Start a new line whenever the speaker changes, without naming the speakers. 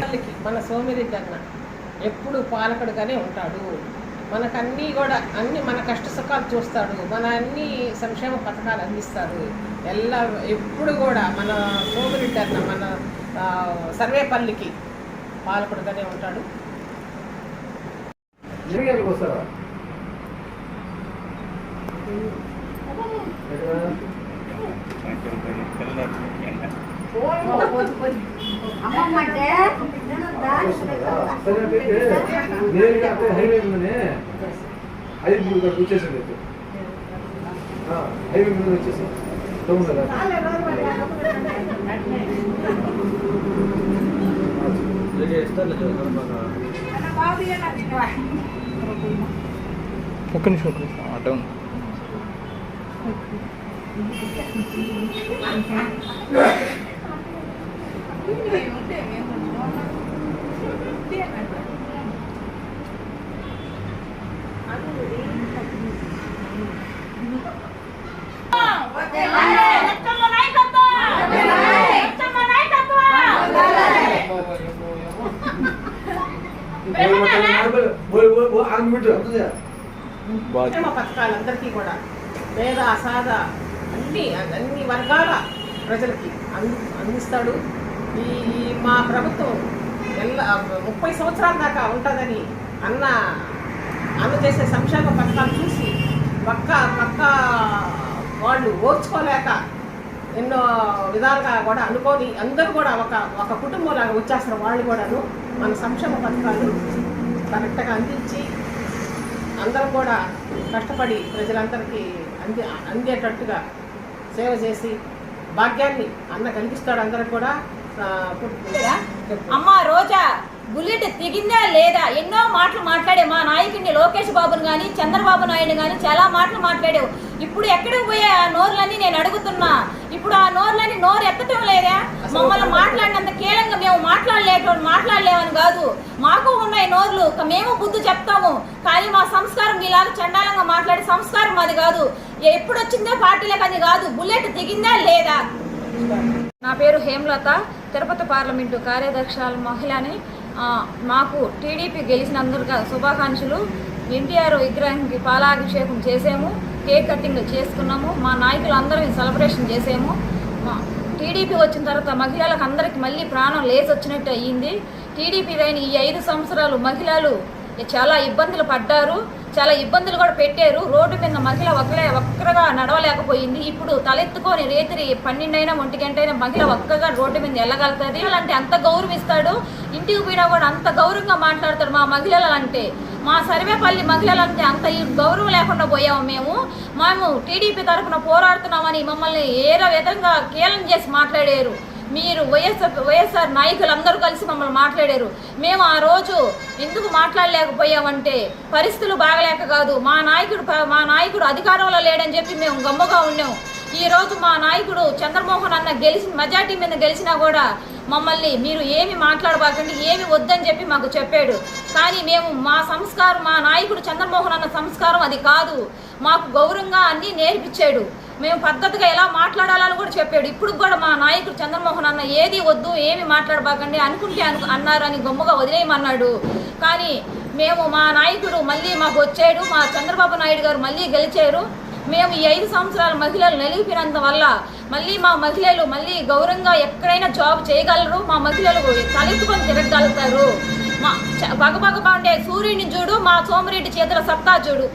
వాళ్ళకి మన సోమిరెడ్డి అన్న ఎప్పుడు పాలకుడుగానే ఉంటాడు. మనకన్నీ కూడా అన్ని మన కష్ట సుఖాలు చూస్తాడు. మన అన్ని సంక్షేమ పథకాలు అందిస్తాడు. ఎలా ఎప్పుడు కూడా మన సోమిరెడ్డి అన్న మన సర్వేపల్లికి పాలకుడుగానే ఉంటాడు.
ఎక్కడ? అంటే నేరుగా హైవే ఐదు మూడు వచ్చేసింది హైవే మీద వచ్చేసింది టౌన్ కదా
ఒక్క నిమిషం ఒక్క నిమిషం
పథకాలు అందరికీ కూడా పేద అసాధ అన్ని అన్ని వర్గాల ప్రజలకి అంది అందిస్తాడు. ఈ మా ప్రభుత్వం ఎల్ల ముప్పై సంవత్సరాల దాకా ఉంటుందని అన్న అన్న చేసే సంక్షేమ పథకాలు చూసి పక్క పక్క వాళ్ళు ఓర్చుకోలేక ఎన్నో విధాలుగా కూడా అనుకోని అందరూ కూడా ఒక ఒక కుటుంబంలాగా వచ్చేస్తారు వాళ్ళు కూడాను మన సంక్షేమ పథకాలు కరెక్ట్గా అందించి అందరం కూడా కష్టపడి ప్రజలందరికీ అంది అందేటట్టుగా సేవ చేసి భాగ్యాన్ని అన్న కలిగిస్తాడు అందరికి కూడా.
అమ్మ రోజా బుల్లెట్ దిగిందా లేదా? ఎన్నో మాటలు మాట్లాడే మా నాయకుడిని లోకేష్ బాబుని కానీ చంద్రబాబు నాయుడు కానీ చాలా మాటలు మాట్లాడావు. ఇప్పుడు ఎక్కడికి పోయే? ఆ నోర్లన్నీ నేను అడుగుతున్నా. ఇప్పుడు ఆ నోర్లన్నీ నోరు ఎత్తటం లేదా? మమ్మల్ని మాట్లాడినంత కీలంగా మేము మాట్లాడలేట మాట్లాడలేమని కాదు. మాకు ఉన్నాయి నోర్లు. మేము బుద్ధి చెప్తాము. కానీ మా సంస్కారం మీలాగా చండాలంగా మాట్లాడే సంస్కారం మాది కాదు. ఎప్పుడు వచ్చిందో పార్టీలకు అది కాదు. బుల్లెట్ దిగిందా లేదా? నా పేరు హేమలత తిరుపతి పార్లమెంటు కార్యదర్శుల మహిళని మాకు టీడీపీ గెలిచినందుకు శుభాకాంక్షలు. ఎన్టీఆర్ విగ్రహానికి పాలాభిషేకం చేసాము కేక్ కటింగ్ చేసుకున్నాము మా నాయకులు అందరం సెలబ్రేషన్ చేసాము. మా టీడీపీ వచ్చిన తర్వాత మహిళలకు అందరికీ మళ్ళీ ప్రాణం లేచి వచ్చినట్టు అయ్యింది. టీడీపీ అయిన ఈ ఐదు సంవత్సరాలు మహిళలు చాలా ఇబ్బందులు పడ్డారు చాలా ఇబ్బందులు కూడా పెట్టారు. రోడ్డు మీద మహిళ ఒకరే ఒక్కరగా నడవలేకపోయింది. ఇప్పుడు తలెత్తుకొని రేతిరి పన్నెండైనా ఒంటి గంట అయినా మహిళ ఒక్కగా రోడ్డు మీద వెళ్ళగలుగుతుంది అంటే అంత గౌరవిస్తాడు. ఇంటికి పోయినా కూడా అంత గౌరవంగా మాట్లాడతాడు మా మహిళలు అంటే మా సర్వేపల్లి మహిళలంటే అంత ఈ గౌరవం లేకుండా పోయాము మేము. మేము టీడీపీ తరఫున పోరాడుతున్నామని మమ్మల్ని ఏదో విధంగా కీలం చేసి మాట్లాడారు. మీరు వైఎస్ఆర్ వైఎస్ఆర్ నాయకులు అందరూ కలిసి మమ్మల్ని మాట్లాడారు. మేము ఆ రోజు ఎందుకు మాట్లాడలేకపోయామంటే పరిస్థితులు బాగలేక కాదు మా నాయకుడు మా నాయకుడు అధికారంలో లేడని చెప్పి మేము గమ్మగా ఉన్నాం. ఈ రోజు మా నాయకుడు చంద్రమోహన్ అన్న గెలిచి మెజార్టీ మీద గెలిచినా కూడా మమ్మల్ని మీరు ఏమి మాట్లాడబాకండి ఏమి వద్దని చెప్పి మాకు చెప్పాడు. కానీ మేము మా సంస్కారం మా నాయకుడు చంద్రమోహన్ అన్న సంస్కారం అది కాదు. మాకు గౌరవంగా అన్నీ నేర్పించాడు. మేము పద్ధతిగా ఎలా మాట్లాడాలని కూడా చెప్పాడు. ఇప్పుడు కూడా మా నాయకుడు చంద్రమోహన్ అన్న ఏది వద్దు ఏమి మాట్లాడబాకండి అనుకుంటే అను అన్నారని గమ్ముగా వదిలేయమన్నాడు. కానీ మేము మా నాయకుడు మళ్ళీ మాకు వచ్చాడు మా చంద్రబాబు నాయుడు గారు మళ్ళీ గెలిచారు. మేము ఈ ఐదు సంవత్సరాల మహిళలు నిలిపినంత వల్ల మళ్ళీ మా మహిళలు మళ్ళీ గౌరవంగా ఎక్కడైనా జాబ్ చేయగలరు మా మహిళలు తలెత్తుకొని తిరగలుగుతారు మా చ- బగబగ సూర్యుని చూడు మా సోమిరెడ్డి చేతుల సత్తా చూడు.